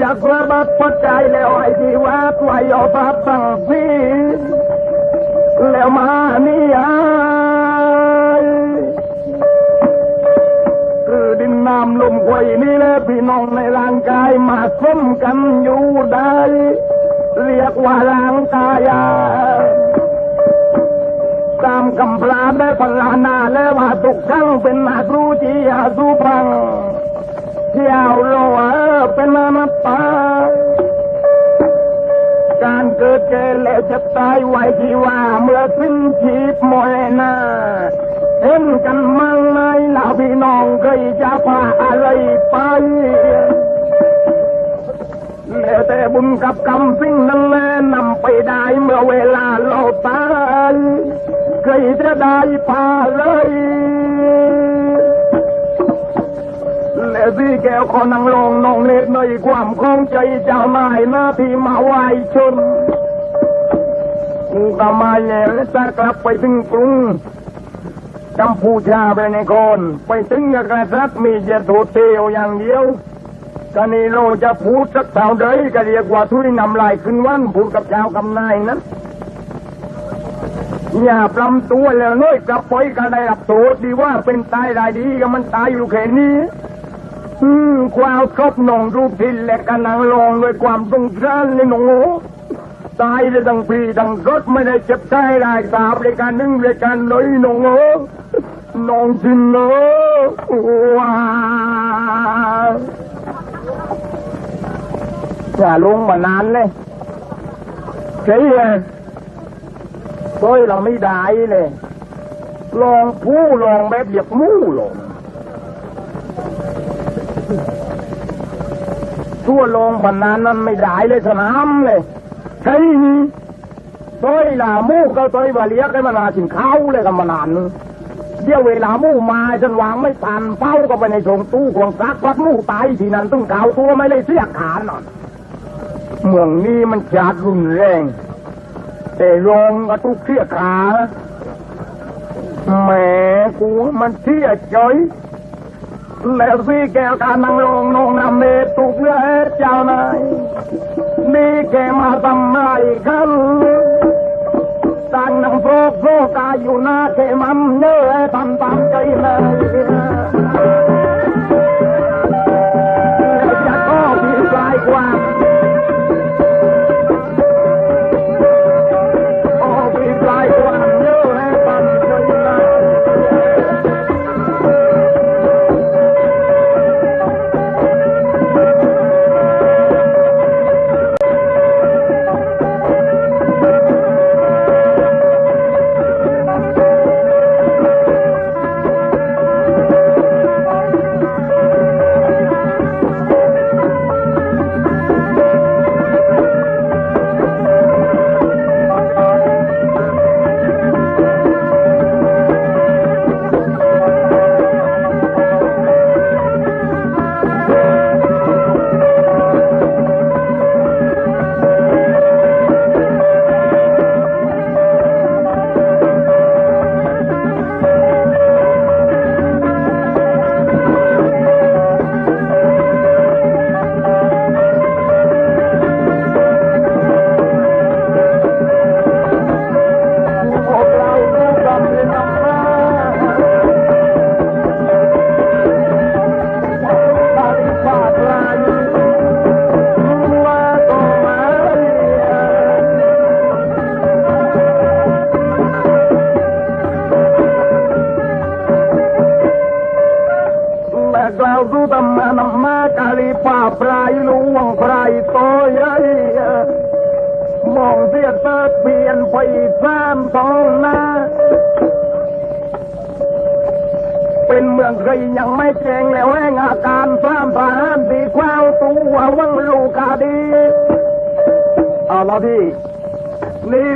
จากกระบัดปัจจัยแล้วไอ้ที่วัดไว้เอาภาบังสีแล้วมานี่ไอ้คือดินน้ำลมควยนี่แหละพี่น้องในร่างกายมาส้มกันอยู่ได้ เรียกว่าร่างกายาตามกำพลาได้พลานาและว่าทุกครั้งเป็นนาครูจียาสุพัง เที่ยวโลเออเป็นอนัตตาการเกิดแก่แล้วจะตายไว้ที่ว่าเมื่อสิ้นชีพมอยนาเห็นกันมั้งไหมล่ะพี่น้องเคยจะพาอะไรไปแล้วแต่บุญกับกรรมสิ่งนั้นแหละนำไปได้เมื่อเวลาเราตายใครจะได้พาเลย แล้วที่แก้วขอนั่งลงนองเล็ดในความคล่องใจจ้านายหน้าที่มาไหวชนกูก็มาแย่ะจะกลับไปถึงกรุงกัมพูชาไปในโคนไปถึงกษัตริย์มีเจะถูเตียวอย่างเดียวก็นี่เราจะพูดสักเท่าใดก็เรียกว่าทุยนำลายขึ้นวันพูดกับชาวกำนายนะอย่าปลำตัวแล้วน้อยกลับไปก็ได้รับโทษดีว่าเป็นตายได้ดีก็มันตายอยู่แค่นี้ อืมความครบหนองรูปทินและกันนางลองด้วยความสงสารในหนองโง่ตายได้ดังปีดังรถไม่ได้เจ็บใจได้ตาบรายการหนึ่งรายการเลยหนองโง่น้องจินเนอว้าอย่าลงมานานเลยใช่ไงโดยเราไม่ได้เลย ลองผู้ลองแบบเหยียบมู่ลง ทั่วลงพนานนั้นไม่ได้เลยสนามเลยใช่นี่โดยลามู่ก็โดยวาเลียกให้มันาถึงเขาเลยกันมานานเดี๋ยวเวลามู่มาฉันวางไม่ทันเป้าก็ไปในชงตู้ของซักพัดมู่ตายที่นั่นต้องเกาตัวไม่เลยเสียขาหนอนเมืองนี้มันจัดรุนแรง แต่โรงก็ทุกเสียขาแหมกูมันเสียใจ នៅពីកែវកានឹងលងនងណាមេទុកលើអេចៅណៃនេះគេមកសំឡាយកាលតាំងនឹងព្រោះព្រោះកាយូណាគេមំញើតាមតាមចៃណៃ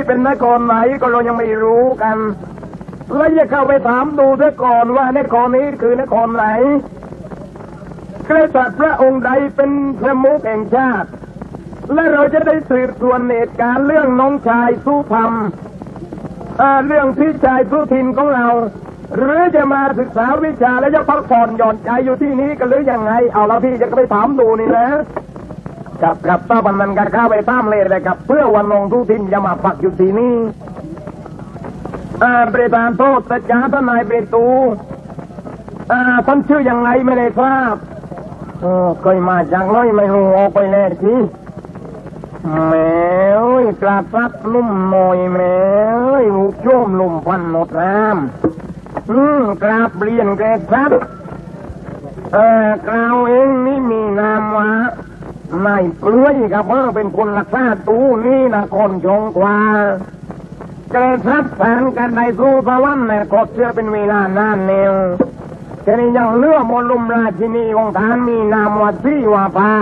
เป็นนครไหนก็เรายังไม่รู้กันแล้วจะเข้าไปถามดูซะก่อนว่านครนี้คือนครไหนกษัตริย์พระองค์ใดเป็นพระมุขแห่งชาติ และเราจะได้สืบสวนเหตุการณ์เรื่องน้องชายสู้พรรมเอ่อเรื่องพี่ชายสู้ทินของเรา หรือจะมาศึกษาวิชาแล้วจะพักผ่อนหย่อนใจอยู่ที่นี้กันหรือยังไง เอาล้วพี่จะไปถามดูนี่นะ กับกับต้าบันนันกันเข้าไปตามเลยเลยครับ เพื่อวันนงทุทินจะมาปักอยู่ที่นี่อ่าประธานโทษสัจจาทนายเปตูอ่าท่านชื่อยังไงไม่ได้ทราบเออเคยมาจากน้อยไม่รู้ออกไปแน่ทีแหมเอ้ยกระซับนุ่มหน่อยแหมเอ้ยลูกโยมลุ่มพันหมดน้ำอืมกราบเรียนแกซับเออกล่าวเองนี่มีนามว่า ไม่เปลือยกับเออเป็นคนรักษาตูนี่นะคนชงกว่าแกซับแสนกันในสู้สวรรค์เนี่กดเชื่อเป็นเวลานานเนวแค่นี้ยังเลือกมลุมราชินีของท่านมีนามว่าซีวาปา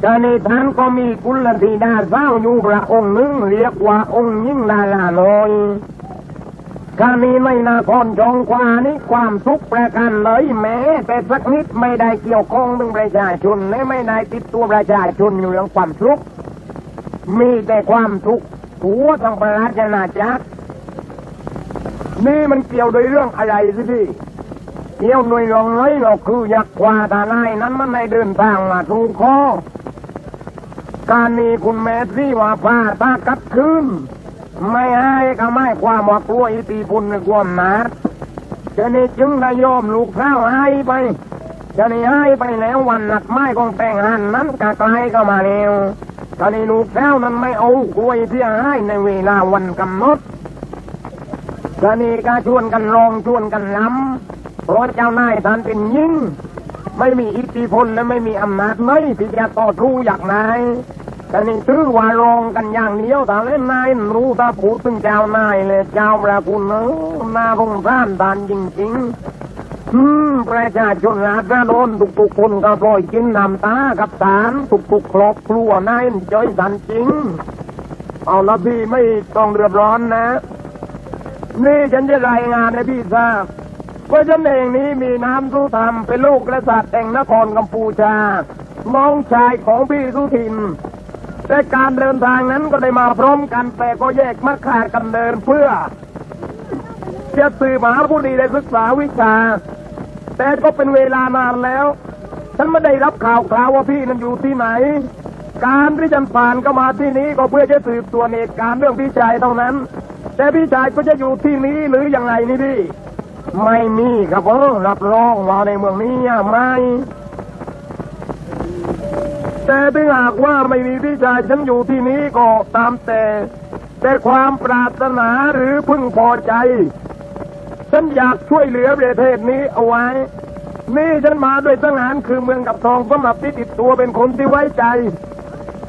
แค่นี้ท่านก็มีกุลธิดาเศร้าอยู่พระองค์หนึ่งเรียกว่าองค์ยิ่งดาลาน้อย การนี้ในนครจงควานี้ความทุกข์ประกันเลยแม้ แต่สักนิดไม่ได้เกี่ยวข้องถึงประชาชนและไม่ได้ติดตัวประชาชนอยู่เรื่องความทุกข์มีแต่ความทุกข์หัวทั้งประราชนาจักรนี่มันเกี่ยวโดยเรื่องอะไรสิพี่เกี่ยวหน่วยรองเลยเราคืออยากกว่าตาในายนั้นมันในเดินทางมาถูกคอการนี้คุณแม่ที่ว่าพาตากัดคืน ไม่ให้ก็ไม่ความว่ากลัวอิติปุนในความหนาจะนี่จึงได้ยอมลูกเท้าให้ไปจะนี่ให้ไปแล้ววันหนักไม้ของแต่งหันนั้นกะไกลก็มาเร็วตอนนี้ลูกเท้านั้นไม่เอากล้วยที่ให้ในเวลาวันกำหนดตอนนี้ก็ชวนกันรองชวนกันล้ำเพราะเจ้านายท่านเป็นยิ่ง ไม่มีอิทธิพลและไม่มีอำนาจเลยที่จะต่อสู้อยางนาย แต่นี่ถือว่ารองกันอย่างเดียวแต่เล่นนายรู้ถ้าพูดถึงเจ้านายเลยเจ้าประคุณเนอะนาพงท่านทานจริงๆอืมประชาชนอาจจะโดนทุกๆคนก็ปล่อยกินน้ำตากับสารทุกๆครอบครัวนายจอยสันจริง เอาละพี่ไม่ต้องเดือดร้อนนะ นี่ฉันจะรายงานให้พี่ทราบว่าฉันเองนี้มีน้ำสุธรรมเป็นลูกกษัตริย์แห่งนครกัมพูชาน้องชายของพี่สุทิน แต่การเดินทางนั้นก็ได้มาพร้อมกันแต่ก็แยกมาขาดกันเดินเพื่อ จะสื่อมหาผู้ดีได้ศึกษาวิชา แต่ก็เป็นเวลานานแล้ว ฉันไม่ได้รับข่าวคราวว่าพี่นั้นอยู่ที่ไหน การที่ฉันผ่านก็มาที่นี้ก็เพื่อจะสืบสวนเหตุการณ์เรื่องพี่ชายเท่านั้น แต่พี่ชายก็จะอยู่ที่นี้หรืออย่างไรนี่พี่ ไม่มีครับเออรับรองว่าในเมืองนี้ไม่ แต่ถ้าหากว่าไม่มีพี่ชายฉันอยู่ที่นี้ก็ตามแต่ แต่ความปรารถนาหรือพึงพอใจ ฉันอยากช่วยเหลือประเทศนี้เอาไว้ นี่ฉันมาด้วยทหารคือเมืองกับทองสำหรับที่ติดตัวเป็นคนที่ไว้ใจ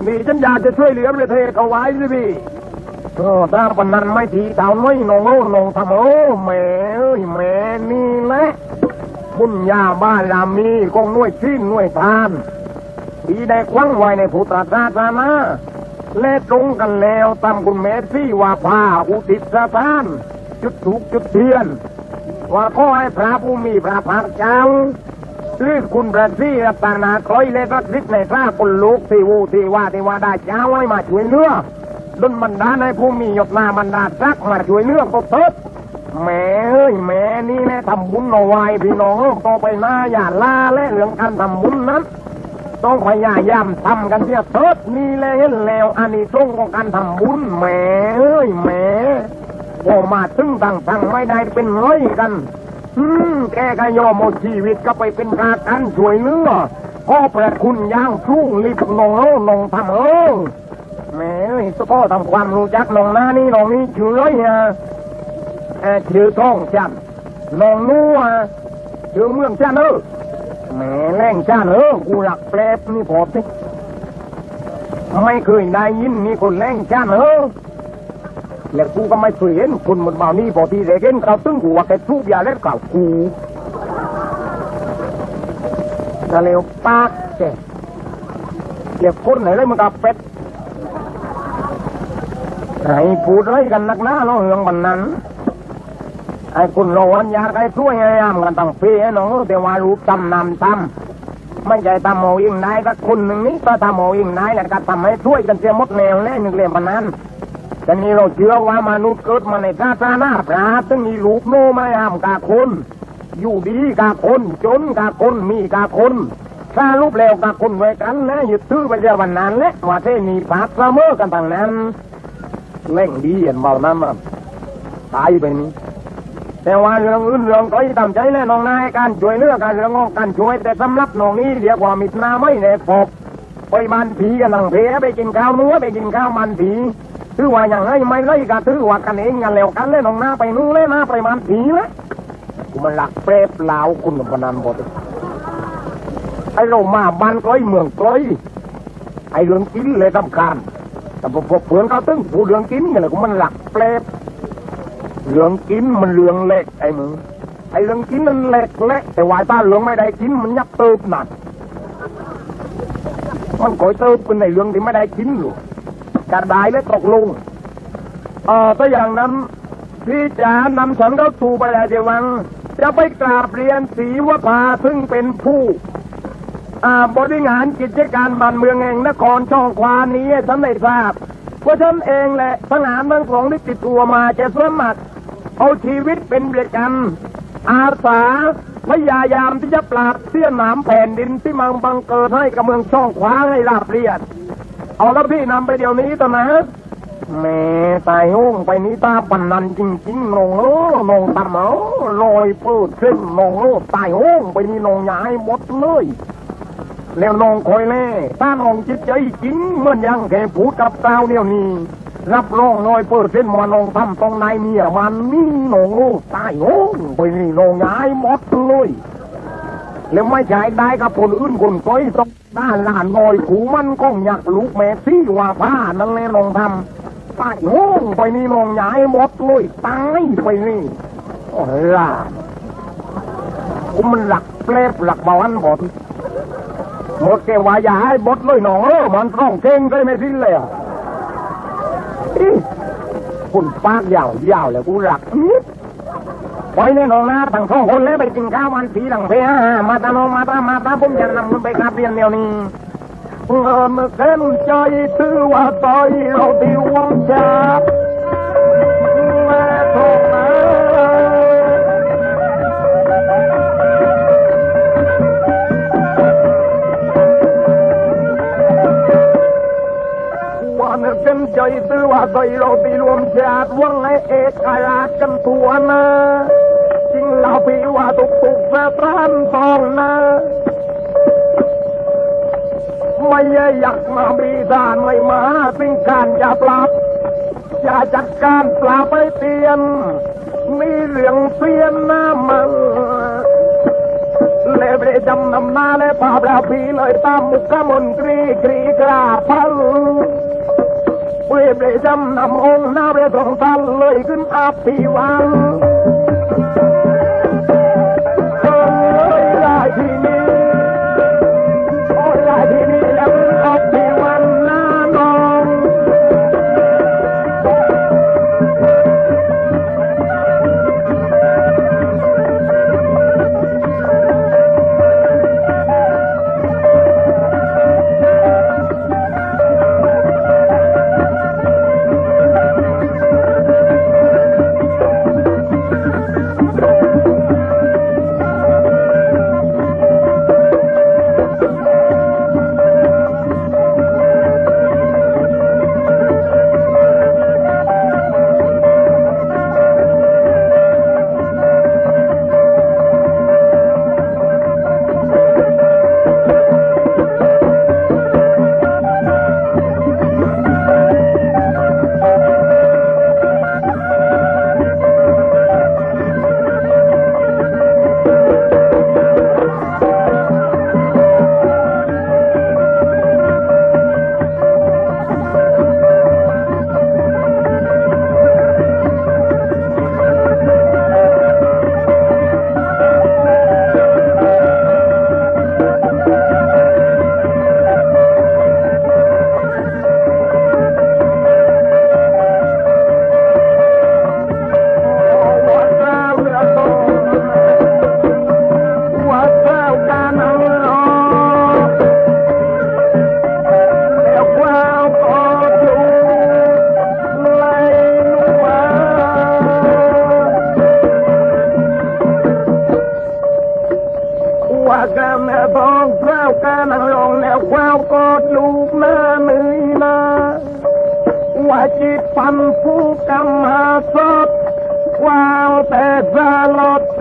นี่ฉันอยากจะช่วยเหลือประเทศเอาไว้สิพี่เออถ้าปนันไม่ทีเท่าน้อยนองโอ้นองทำโอ้แหม่แหม่นี่แหละบุญญาบ้านรามีกองหน่วยชิ้นหน่วยทาน ที่ได้ควังไว้ในพุทธศาสนาและตรงกันแล้วตามคุณแม่ที่ว่าพาอุทิสถาน จุดถูกจุดเทียน ว่าขอให้พระผู้มีพระภาคเจ้าหรือคุณพระศรีรัตนาคอยและรักฤทธิ์ในพระคนลูกที่วูที่ว่าที่ว่าได้เจ้าให้มาช่วยเหลือดุนบรรดาในผู้มียศนาบรรดาซักมาช่วยเลือก็เถิดแม่เอ้ยแม่นี่แน่ทำบุญเอาไว้พี่น้องต่อไปหน้าอย่าล่าและเรื่องการทำบุญนั้น ต้องพยายามทำกันเสียเถิดนี่และเห็นแล้วอันนี้ตรงของการทำบุญแหม่เอ้ยแหม่พอมาถึงต่างสั่งไม่ได้เป็นร้อยกัน อืมแกก็ยอมหมดชีวิตก็ไปเป็นพากันช่วยเหลือพ่อประคุณย่างสูงรีบนองเอ้นองทำเออแหม่เอ้ยพ่อทำความรู้จักนองหน้านี่นองนี่ชื่ออะไรฮะเอ่อชื่อท้องจันนองนู้ฮะชื่อเมืองจันเออ แม่แรงจันเออกูหลักแปลบนี่พอสิไม่เคยได้ยินมีคนแรงจันเออแล้วกูก็ไม่เคยเห็นคนหมดเบานี่พอที่เด็กเห็นเขาตึ้งกูว่าแกทุบยาเล็ดเก่ากูจะเร็วปากแกเรียกคนไหนเลยมึงกับเป็ดไอ้พูดไรกันนักหน้าเนาเรื่องบันนั้น ไอ้คุณโรวนยากไอ้ช่วยไอ้ยามกันตั้งปีไอ้น้องแต่ว่ารู้จำนำทำไม่ใช่ทำโมยิงนายก็คุณหนึ่งนี้ก็ทำโมยิงนายแหล้วก็ทำให้ช่วยกันเสียมดแนวแน่หนึ่งเรื่องบันนั้นแต่นี่เราเชื่อว่ามนุษย์เกิดมาในชาติหน้าพระตึงมีลูกโนไม่ห้ามกาคนอยู่ดีกาคนจนกาคนมีกาคนชซารูปแล้วกับคุณไว้กันนะหยึดถือไปเดียววันนั้นและว่าเท่มีปากเสมอกันต่างนั้นเล่งดีเห็นเบาน้ำอะตายไปนี้ แต่ว่าเรื่องอื่นเรื่องก็ตามใจแน่น้องนายการช่วยเหลือการเรื่องของการช่วยแต่สำหรับน้องนี้เรียกว่ามิตรนาไม่แน่พบไปบ้านผีกันหลังเพไปกินข้าวเนื้อไปกินข้าวมันผีถือว่าอย่างไรไม่ไรก็ถือว่ากันเองกันแล้วกันเลยน้องนาไปนู้นเลยนะไปบ้านผีเลยกูมันหลักเปรบลาวคุณกับพนันบดไอ้เรามาบ้านก้อยเมืองก้อยไอ้เรื่องกินเลยสำคัญแต่พอเพื่อนเขาตึ้งผู้เรื่องกินกันเลยมันหลักเปรบ เรื่องกินมันเรื่องเล็กไอ้มึงไอ้เรื่องกินมันเล็กเล็กแต่วายตาเรื่องไม่ได้กินมันยับเติบหนักมันก่อยเติบเป็นในเรื่องที่ไม่ได้กินหรอกกระไดและตกลงเออถ้าอย่างนั้นพี่จ๋านำฉันเข้าสู่ไปแล้วเจวัง จะไปกราบเรียนศรีวภาซึ่งเป็นผู้บริหารกิจการบ้านเมืองแห่งนครช่องควานี้ฉันได้ทราบว่าฉันเองแหละทหารทั้งสองที่ติดตัวมาจะสมัคร เอาชีวิตเป็นเบียกัน อาสาพยายามที่จะปราบเสี้ยนหนามแผ่นดินที่มังบังเกิดให้กับเมืองช่องคว้าให้ราบเรียบเอาแล้วพี่นำไปเดี๋ยวนี้ตอนนะแม่ตายโห้งไปนี้ตาปันนันจริงๆนงโอ้นงตำเอ้ลอยเปิดเส้นนงโอ้ตายโห้งไปนี่นงย้ายหมดเลยแล้วนองคอยแน่ถ้านองจิตใจจริงเหมือนอยังแกพูดกับเต้าเนี่ยนี่ รับรองน้อยเปิดเส้นมาน้องทำตรงในเมียมันนี่น้องโอ้ตายโอ้ไปนี่น้องย้ายหมดเลยแล้วไม่ใช่ได้กับคนอื่นคนก้อยต้องด้านหลานน้อยขูมันก็อยากลูกแม่ซี่ว่าผ้านั่นแหละน้องทำตายโอ้ไปนี่น้องย้ายหมดเลยตายไปนี่โอ้ล่ะกูมันหลักเปลบหลักเบาอันบอดหมดแกว่าอย่าให้บดเลยหนองเออมันต้องเก่งได้ไม่สิ้นเลยอะ คุณปากยาวยาวแล้วกูรักไว้ในหนองนาทั้งสองคนแล้วไปกินข้าววันสีหลังเพฮมาตาโนมาตามาตาผมจะนำคุณไปกราบเรียนเดียวนี้เงินเส้นใจถือว่าต่อยเราที่วงจับ ตื้อว่าใจเราตีรวมชาติวังให้เอกราชกันตัวนะจริงเราพี่ว่าตุกตุกสะตรานทองนะไม่อยากมาบีดานไม่มาสิ่งการจะปราบจะจัดการปราบไปเตียนมีเรื่องเสียนหน้ามันเลเบรจำนำหน้าและภาพราพีเลยตามมุกมนตรีกรีกราพัน เวเบรจำนำองค์หน้าเบรตรงทั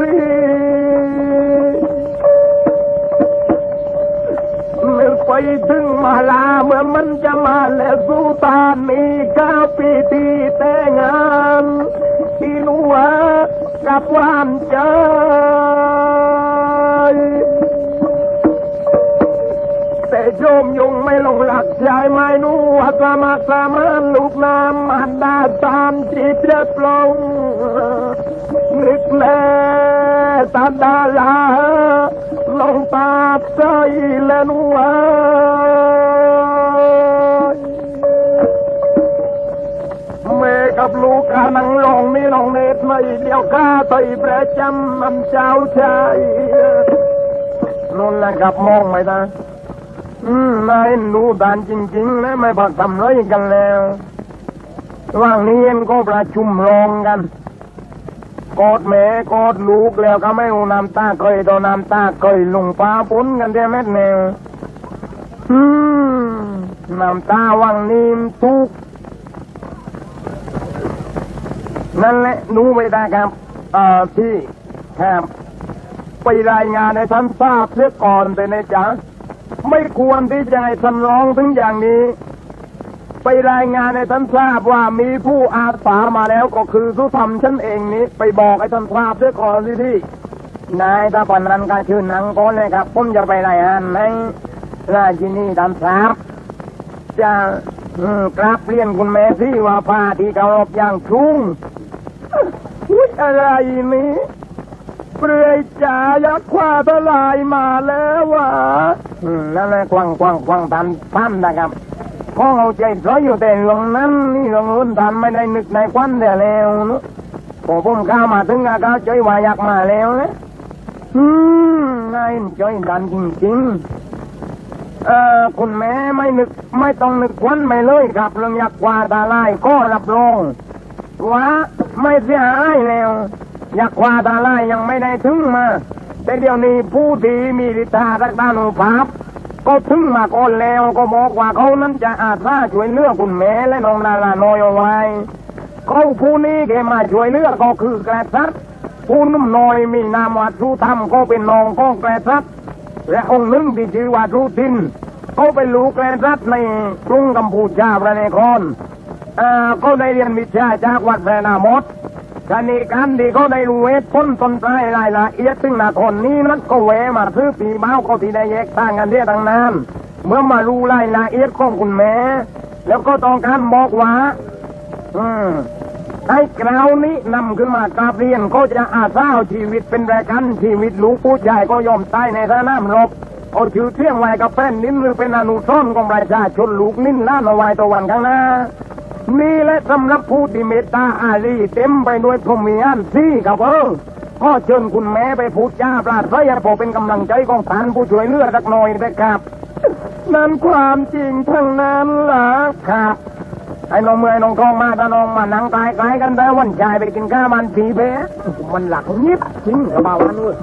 ลอดสีนึกไปถึงมาลาเมื่อมันจะมาแล้วสุตานมีก้าปีที่แต่งานที่นัวกับวานใจแต่โยมยงไม่ลงหลัก ใจไม่นัวสมัครสมานลูกน้ำมันดาตามจิตเรียบลงนึกแน่ตาดาลาลงตาใจและนัวแม่กับลูกกานังลงนี่ลงเนตไม่เดียวข้าไปประจำมันเจ้าชายนนแหละกับมองไหม่ได้ อืมนายดูดานจริงๆนะไม่พักทำไรกันแล้วว่างนี้เอ็นก็ประชุมรองกันกอดแม่กอดลูกแล้วก็ไม่รู้น้ำตาเคยต่อน้ำตาเคยลงฟ้าปุ้นกันได้เม็ดแนวอืมน้ำตาว่างนี้ทุกนั่นแหละหนูไม่ได้ครับเอ่อที่ครับไปรายงานในท่านทราบเสียก่อนแต่ในจ๊ะ ไม่ควรที่จะให้ท่านร้องถึงอย่างนี้ ไปรายงานให้ท่านทราบว่ามีผู้อาสามาแล้วก็คือสุธรรมฉันเองนี้ ไปบอกให้ท่านทราบด้วยก่อนสิที่นายถ้าปันนั้นก็ชื่อหนังก้อนเลยครับผมจะไปรายงานในราชินีท่านทราบจะกราบเรียนคุณแม่ที่ว่าพาที่เคารพอย่างชุ่งอุ๊ยอะไรนี้ เปลือยจ่ายักษ์ขวาทลายมาแล้ววะอืมนั่นแหละกวางกวางกวางทันพันนะครับข้อเอาใจร้อยอยู่แต่เรื่องนั้นนี่เรื่องอื่นทันไม่ได้นึกในควันแต่แล้วนะพอผมเข้ามาถึงอาก้าใจวาอยากมาแล้วนะอืมนายใจดันจริงๆเอ่อคุณแม่ไม่นึกไม่ต้องนึกควันไม่เลยครับเรื่องยักษ์กวาตาลายก็รับรองว่าไม่เสียหายแล้ว ยักษ์ควาตาไล่ยังไม่ได้ถึงมา แต่เดี๋ยวนี้ผู้ที่มีฤทธาทักด้านอุภาพ ก็ถึงมาก่อนแล้วก็บอกว่าเขานั้นจะอาสาช่วยเลือคุณแม่และน้องดาราน้อยเอาไว้เขาผู้นี้แกมาช่วยเลือก็คือกระทัดผู้นุ่มน้อยมีนามว่าทูธรรมก็เป็นน้องของกระทัดและองค์หนึ่งที่ชื่อว่าทูทินเขาเป็นลูกกระทัดในกรุงกัมพูชาประเนครอ่าก็ได้เรียนวิชาจากวัดแพรนามด ชนิการที่เขาได้รู้เวทพ้นตนปลายรายละเอียดซึ่งหนาคนนี้นั้นก็แหวมาซื้อปีเบ้าเขาที่ได้แยกทางกันเรียตั้งนานเมื่อมารู้รายละเอียดของคุณแม่ แล้วก็ต้องการบอกว่า อืมให้กล่าวนี้นำขึ้นมากราบเรียนก็จะอาสาเอาชีวิตเป็นแรกันชีวิตลูกผู้ชายก็ยอมตายในสนามรบเอาชื่อเที่ยงไว้กับแป้นนิ้นหรือเป็นอนุสรณ์ของประชาชนลูกนิ้นล้านเอาไว้ตัววันข้างหน้า นี่และสำหรับผู้ที่เมตตาอารีเต็มไปด้วยพรหมีอันซี่ครับเออก็เชิญคุณแม่ไปพูดจาปราศรัยพอเป็นกำลังใจของท่านผู้ช่วยเลือดสักหน่อยนะครับ นั่นความจริงทั้งนั้นล่ะครับ ไอ้น้องเมื่อยน้องทองมาตาน้องมานั่งตายไกลกันแต่วันชายไปกินข้าวมันผีเบ้มันหลักยิบจริงกระเป๋าอันนู้น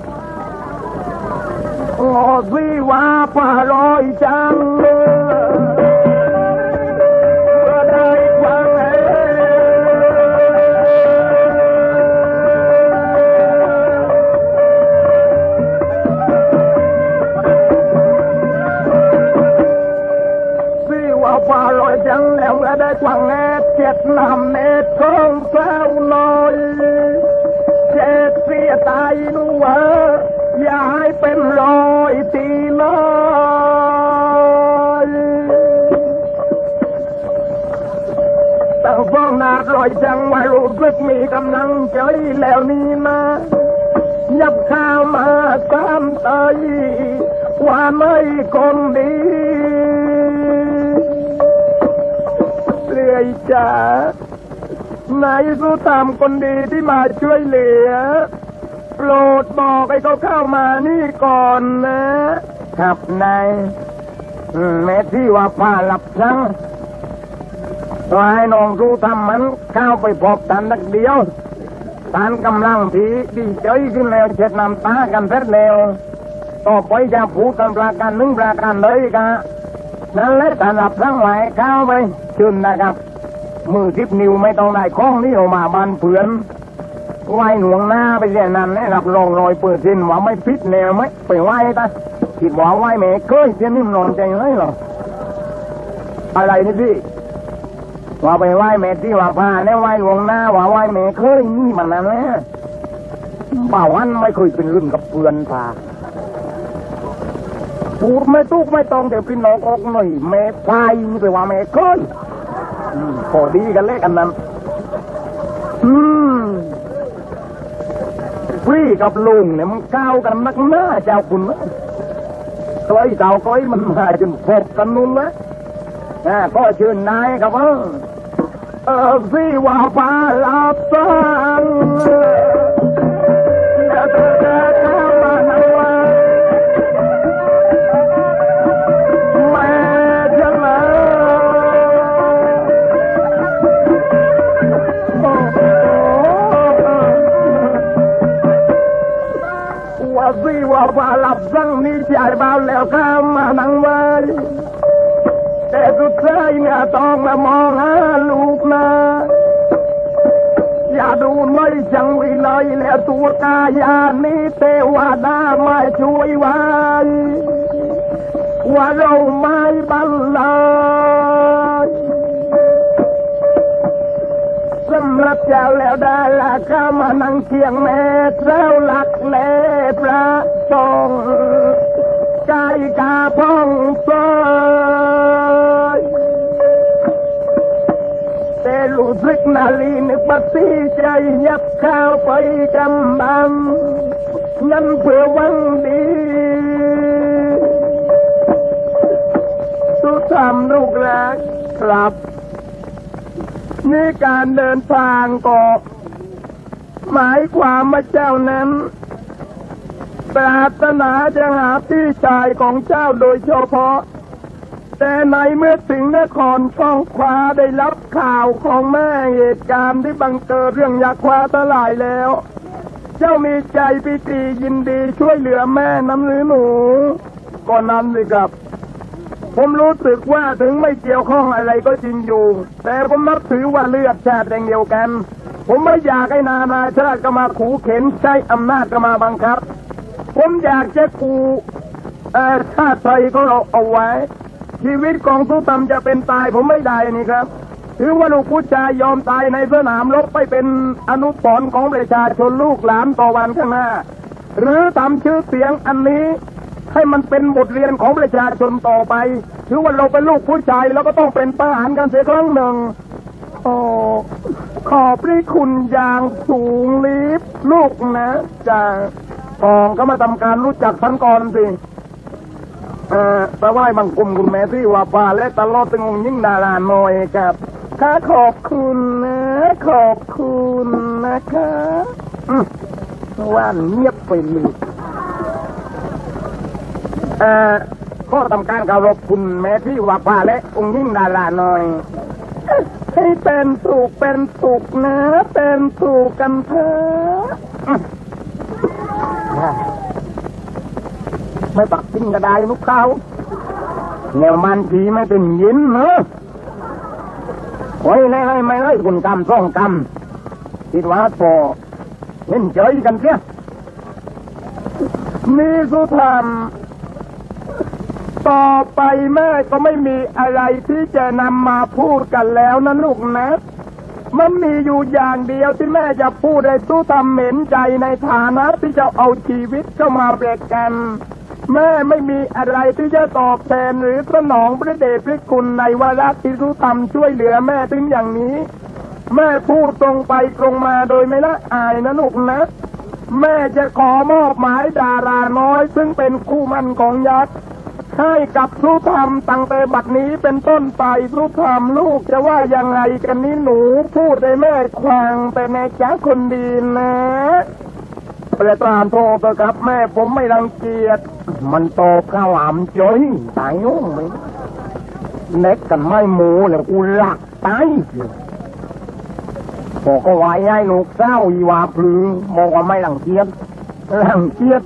โอ้สิว่าป่าลอยจังเลย วังแอดเจ็ดนำเนตรของแซวลอยเจ็ดเสียตายนัวอย่าให้เป็นรอยตีเลยแต่ฟ้องนาดลอยจังว่รู้สึกมีกำลังใจแล้วนี่นะยับข้าวมาตามเตยว่าไม่คนดี จ้านายสู้ตามคนดีที่มาช่วยเหลือ โปรดบอกให้เขาเข้ามานี่ก่อนนะ ครับนายแม้ที่ว่าผ้าหลับซังตัวให้น้องรู้ทำมันเข้าไปพบตันนักเดียวตันกำลังทีดีใจขึ้นแล้วเช็ดน้ำตากันเสร็จแล้วต่อไปจะพูดกันประการหนึ่งประการเลยกะนั่นแหละสำหรับทั้งหลายเข้าไปชื่นนะครับ มือทิพนิ้วไม่ต้องได้ข้องนี่ออกมาบานเผือนไหวหนวงหน้าไปเรียนั้นให้รับรองรอยเปิดสินว่าไม่พิษแนวไหมไปไหวตาคิดว่าไหวแม่เคยเสียนิ่มนอนใจเลยหรออะไรนี่พี่ว่าไปไหวแม่ที่ว่าพาเนี่ไหวหลวงหน้าว่าไหวแม่เคยนี่มันนั่นแหละบ่าวันไม่เคยเป็นรุ่นกับเพื่อนพาพูดไม่ตุกไม่ตรงแต่พี่น้องออกหน่อยแม่พายนี่ไปว่าแม่เคย พอดีกันเลยกันนั้น อืมพี่กับลุงเนี่ยมันก้าวกันนักหน้าเจ้าคุณนะก้อยเจ้าก้อยมันมาจนพบกันนู่นนะอ่าก็เชิญนายครับว่าเออสิว่าฟ้าลับซัง ว่าว่าหลับสั่งนี่ใจเบาแล้วข้ามมานังไว้แต่สุดท้ายเนี่ยต้องมามองหาลูกนะอย่าดูไม่จังวิเลยแล้วตัวกายานี้เทวดาไม่ช่วยไว้ว่าเราไม่บันเลยสำหรับเจ้าแล้วได้ละข้ามานั่งเคียงแม่เจ้าหลักแลพระ ทรงกายกาพ้องเสยแต่รู้สึกนาลีนึกปฏิใจยับข้าวไปกำบังนั้นเพื่อวังดีสุดทำลูกแรกครับนี่การเดินทางก็หมายความว่าเจ้านั้น ปรารถนาจะหาพี่ชายของเจ้าโดยเฉพาะ แต่ในเมื่อถึงนครช่องคว้าได้รับข่าวของแม่เหตุการณ์ที่บังเกิดเรื่องยักษ์คว้าตลายแล้ว เจ้ามีใจปิติยินดีช่วยเหลือแม่น้ำหรือหนูก็นั้นสิครับ ผมรู้สึกว่าถึงไม่เกี่ยวข้องอะไรก็จริงอยู่ แต่ผมนับถือว่าเลือดชาติแดงเดียวกัน ผมไม่อยากให้นานาชาติก็มาขู่เข็นใช้อำนาจก็มาบังคับ ผมอยากจะขู่เอ่อชาติไทยก็เราเอาไว้ ชีวิตของทุตำจะเป็นตายผมไม่ได้นี่ครับ ถือว่าลูกผู้ชายยอมตายในสนามรบไปเป็นอนุสรณ์ของประชาชนลูกหลานต่อวันข้างหน้า หรือทำชื่อเสียงอันนี้ให้มันเป็นบทเรียนของประชาชนต่อไป ถือว่าเราเป็นลูกผู้ชายแล้วก็ต้องเป็นทหารกันเสียครั้งหนึ่งโอ้ขอบพระคุณอย่างสูงลิบลูกนะจา กกองก็มาทำการรู้จักท่านก่อนสิเอ่อสวายบังคุมคุณแม่ที่ว่าป่าและตลอดตึงงยิ่งดาราหน่อยครับข้าขอบคุณนะ ขอบคุณนะคะว่านเงียบไปเลยเอ่อก็ทำการเคารพคุณแม่ที่ว่าป่าและองค์ยิ่งดาราหน่อยให้เป็นสุขเป็นสุขนะ เป็นสุขกันเถอะอืม ไม่ปักจริงก็ได้ลูกเขาแนวมันผีไม่เป็นยินเนอะโอ้ยเลยเลยไม่เลยคุณกำซ่องกำคิดว่าพอเห็นเจยกันเสียนี่สุธรรมต่อไปแม่ก็ไม่มีอะไรที่จะนำมาพูดกันแล้วนะลูกนะมันมีอยู่อย่างเดียวที่แม่จะพูดให้สู้ทำเหม็นใจในฐานะที่จะเอาชีวิตเข้ามาแบกกัน แม่ไม่มีอะไรที่จะตอบแทนหรือสนองพระเดชพระคุณในวาระที่สู้ทำช่วยเหลือแม่ถึงอย่างนี้ แม่พูดตรงไปตรงมาโดยไม่ละอายนะลูกนะ แม่จะขอมอบหมายดาราน้อย ซึ่งเป็นคู่มั่นของยักษ์ให้กับสุธรรมตั้งแต่บัดนี้เป็นต้นไปสุธรรมลูกจะว่ายังไงกันนี้หนูพูดได้แม่ควางแต่แม่จ้าคนดีนะ ประธานโทษเถอะครับ แม่ผมไม่รังเกียจ มันโตข้าวหามจ้อยตายโอ้ไหมเน็กกันไม่หมูแล้วกูหลักตายบอกก็ไว้ให้ลูกเศร้าอีวาพลือบอกว่าไม่รังเกียจรังเกียจ